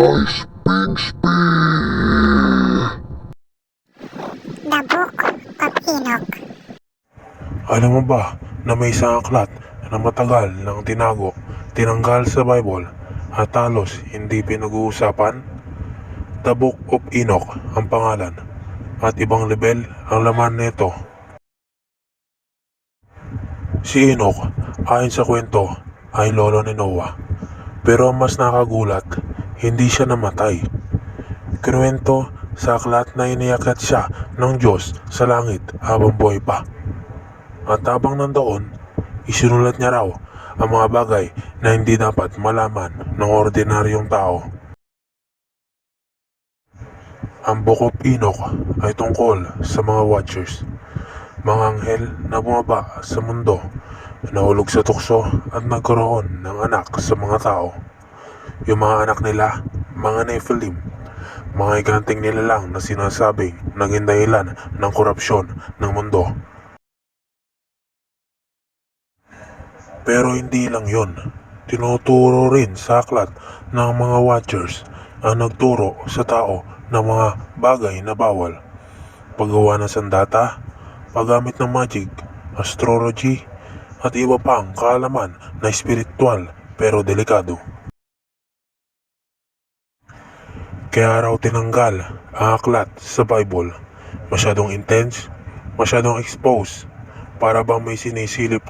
The Spring Spear! The Book of Enoch. Alam mo ba na may isang aklat na matagal nang tinago, tinanggal sa Bible at halos hindi pinag-uusapan? The Book of Enoch ang pangalan at ibang level ang laman nito. Si Enoch, ayon sa kwento, ay lolo ni Noah. Pero ang mas nakagulat, hindi siya namatay. Kinuwento sa aklat na iniyakat siya ng Diyos sa langit habang buhay pa. At habang nandoon, isinulat niya raw ang mga bagay na hindi dapat malaman ng ordinaryong tao. Ang Book of Enoch ay tungkol sa mga watchers, mga anghel na bumaba sa mundo, nahulog sa tukso at nagkaroon ng anak sa mga tao. Yung mga anak nila, mga Nephilim, mga iganting nila lang na sinasabing naging dahilan ng korupsyon ng mundo. Pero hindi lang yon. Tinuturo rin sa aklat ng mga watchers ang nagturo sa tao ng mga bagay na bawal. Paggawa ng sandata, paggamit ng magic, astrology, at iba pang kaalaman na espiritual pero delikado. Kaya raw tinanggal ang aklat sa Bible. Masyadong intense, masyadong expose, para bang may sinisilip